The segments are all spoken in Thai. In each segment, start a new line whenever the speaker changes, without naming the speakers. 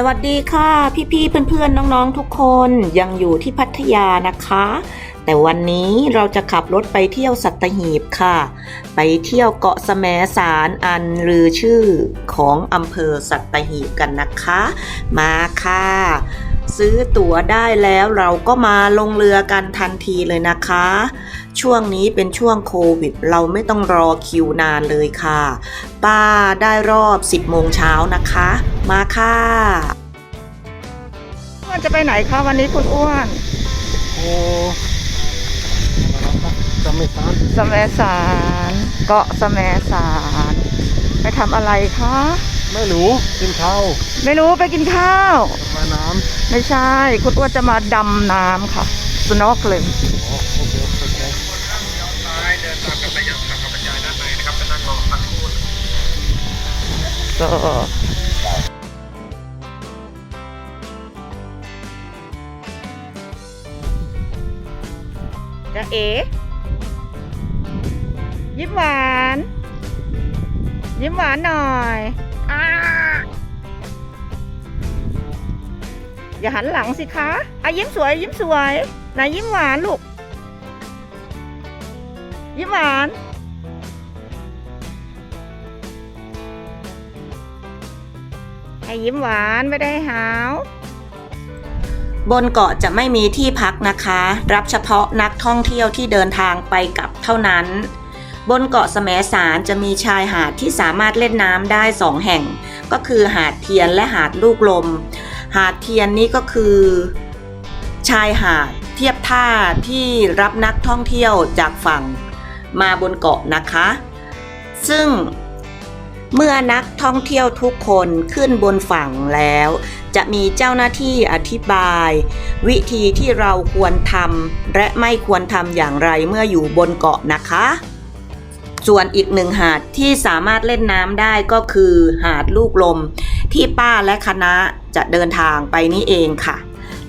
สวัสดีค่ะพี่ๆเพื่อนๆน้องๆทุกคนยังอยู่ที่พัทยานะคะ แต่วันนี้เราจะขับรถไปเที่ยวสัตหีบค่ะ ไปเที่ยวเกาะสมสารอันลือชื่อของอำเภอสัตหีบกันนะคะ มาค่ะ ซื้อตั๋วได้แล้วเราก็มาลงเรือกันทันทีเลยนะคะ ช่วงนี้เป็นช่วงโควิด เราไม่ต้องรอคิวนานเลยค่ะ ป้าได้รอบ 10โมงเช้านะคะ มาค่ะอ้วนจะไปไหนคะวันนี้คุณอ้วน
โอ้จะไม่ซ้
สมสารเกาะสมสารไปทำอะไรคะำ
ไม่รู้กินข้าว
ไม่รู้ไปกินข้าว
มาน้
ไม่ใช่ คุณอ้วนจะมาดำน้ำค่ะสโนว์เลยำ
อ๋อโอเคโอเค
ก็ เอ๋ยิ้มหวาน ยิ้มหวานหน่อยอาอย่าหันหลังสิคะอะยิ้มสวย ยิ้มสวยไหนยิ้มหวานลูก ยิ้มหวาน ให้ยิ้มหวานไม่ได้หาว บนเกาะจะไม่มีที่พักนะคะ รับเฉพาะนักท่องเที่ยวที่เดินทางไปกลับเท่านั้น บนเกาะแสมสารจะมีชายหาดที่สามารถเล่นน้ำได้สองแห่ง ก็คือหาดเทียนและหาดลูกลม หาดเทียนนี้ก็คือ ชายหาดเทียบท่าที่รับนักท่องเที่ยวจากฝั่งมาบนเกาะนะคะ ซึ่ง เมื่อนักท่องเที่ยวทุกคนขึ้นบนฝั่งแล้ว จะมีเจ้าหน้าที่อธิบาย วิธีที่เราควรทำและไม่ควรทำอย่างไรเมื่ออยู่บนเกาะนะคะ ส่วนอีกหนึ่งหาดที่สามารถเล่นน้ำได้ก็คือหาดลูกลม ที่ป้าและคณะจะเดินทางไปนี้เองค่ะ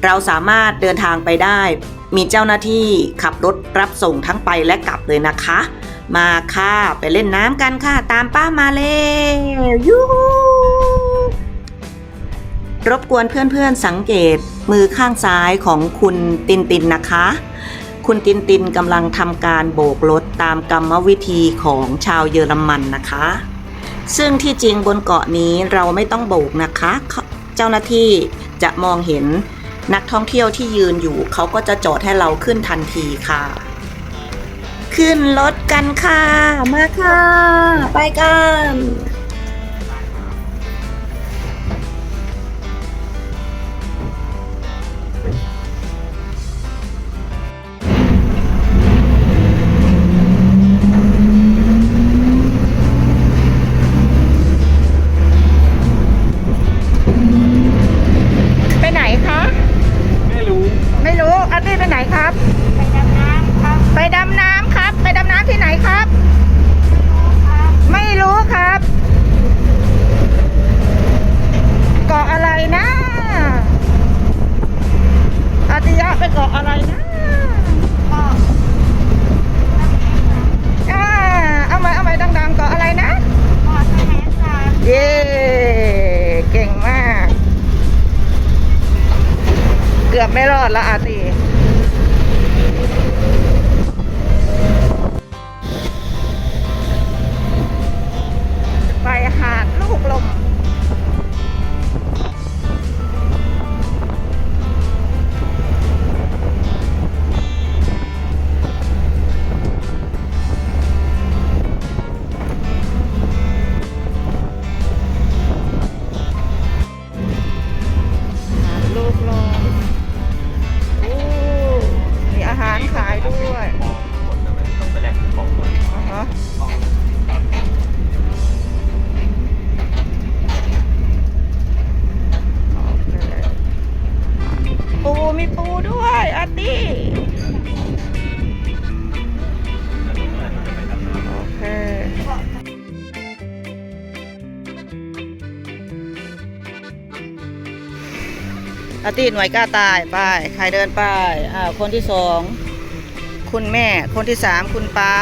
เราสามารถเดินทางไปได้ มีเจ้าหน้าที่ขับรถรับส่งทั้งไปและกลับเลยนะคะ มาค่ะ ไปเล่นน้ำกันค่ะ ตามป้ามาเลยยูรบกวนเพื่อนๆสังเกตมือข้างซ้ายของคุณตินตินนะคะ คุณตินตินกำลังทำการโบกรถตามกรรมวิธีของชาวเยอรมันนะคะ ซึ่งที่จริงบนเกาะนี้เราไม่ต้องโบกนะคะ เจ้าหน้าที่จะมองเห็นนักท่องเที่ยวที่ยืนอยู่ เขาก็จะจอดให้เราขึ้นทันทีค่ะ ขึ้นรถกันค่ะ มาค่ะ ไปกัน กือบไม่รอดละอาตีาตีหน่วยกล้าตายไปใครเดินไปอ่าคนที่สองคุณแม่ คนที่สามคุณป้า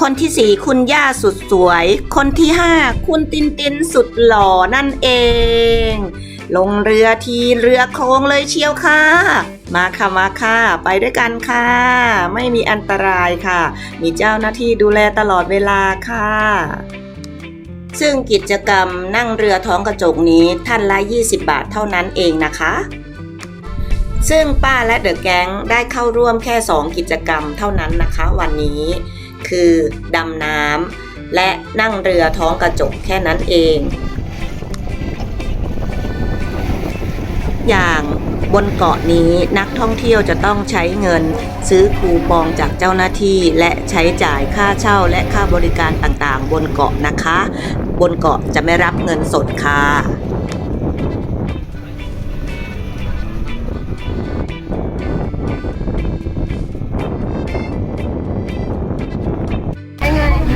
คนที่สี่คุณย่าสุดสวย คนที่ห้าคุณตินตินสุดหล่อนั่นเอง ลงเรือทีเรือโครงเลยเชียวค่ะ มาค่ะมาค่ะไปด้วยกันค่ะ ไม่มีอันตรายค่ะ มีเจ้าหน้าที่ดูแลตลอดเวลาค่ะ ซึ่งกิจกรรมนั่งเรือท้องกระจกนี้ท่านละ 20 บาทเท่านั้นเองนะคะ ซึ่งป้าและเดอะแก๊งได้เข้าร่วมแค่ 2 กิจกรรมเท่านั้นนะคะ วันนี้คือดำน้ำและนั่งเรือท้องกระจกแค่นั้นเอง อย่างบนเกาะนี้นักท่องเที่ยวจะต้องใช้เงิน ซื้อคูปองจากเจ้าหน้าที่ และใช้จ่ายค่าเช่าและค่าบริการต่างๆ บนเกาะนะคะ บนเกาะจะไม่รับเงินสดค่ะ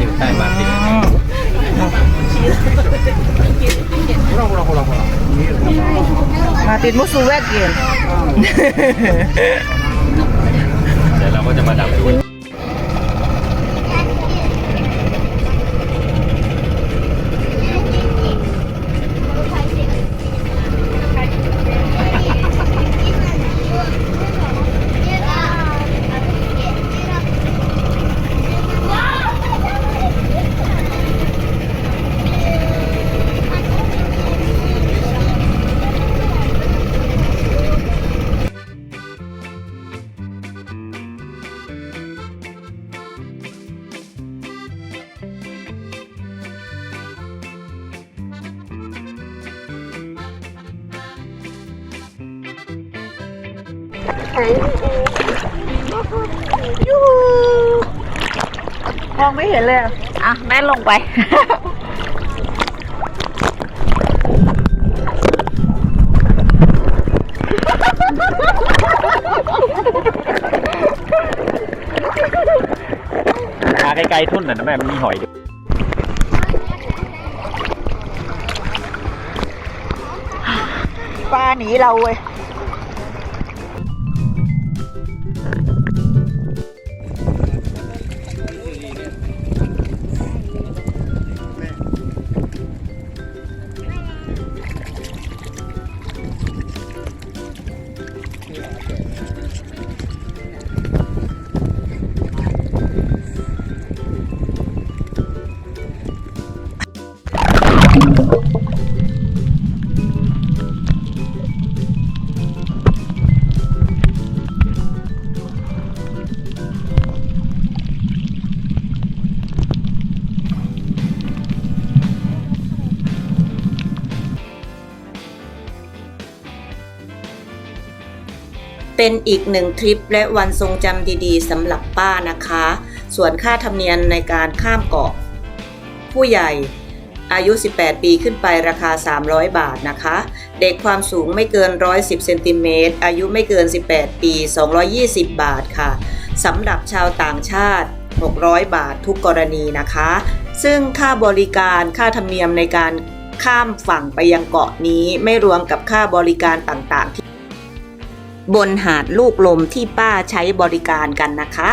อยู่ใต้มาติด
มาติดมุสูแวกเกน
เดี๋ยวเราก็จะมาดำดู
มองไม่เห็นเลย อะ แม่ลงไป
มาไกลๆทุ่นหน่อยนะแม่มันมีหอยด้วย
ปลาหนีเราเว้ย
เป็นอีกหนึ่งทริปและวันทรงจำดีๆสำหรับป้านะคะ ส่วนค่าธรรมเนียมในการข้ามเกาะ ผู้ใหญ่อายุ 18 ปีขึ้นไปราคา 300 บาทนะคะ เด็กความสูงไม่เกิน 110เซนติเมตร อายุไม่เกิน 18 ปี 220 บาทค่ะสำหรับชาวต่างชาติ 600 บาททุกกรณีนะคะ ซึ่งค่าบริการค่าธรรมเนียมในการข้ามฝั่งไปยังเกาะนี้ไม่รวมกับค่าบริการต่างๆที่ บนหาดลูกลมที่ป้าใช้บริการกันนะคะ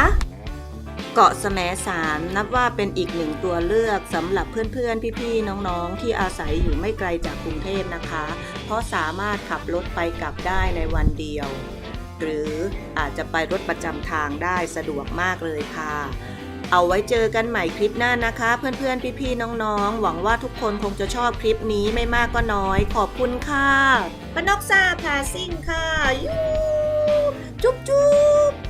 เกาะแสมสารนับว่าเป็นอีกหนึ่งตัวเลือกสำหรับเพื่อนๆ พี่ๆ น้องๆ ที่อาศัยอยู่ไม่ไกลจากกรุงเทพนะคะ เพราะสามารถขับรถไปกลับได้ในวันเดียว หรืออาจจะไปรถประจำทางได้สะดวกมากเลยค่ะเอาไว้เจอกันใหม่คลิปหน้านะคะ เพื่อนๆ พี่ๆ น้องๆ หวังว่าทุกคนคงจะชอบคลิปนี้ไม่มากก็น้อย ขอบคุณค่ะปนกซาพาซิ่งค่ะยู 쭉쭉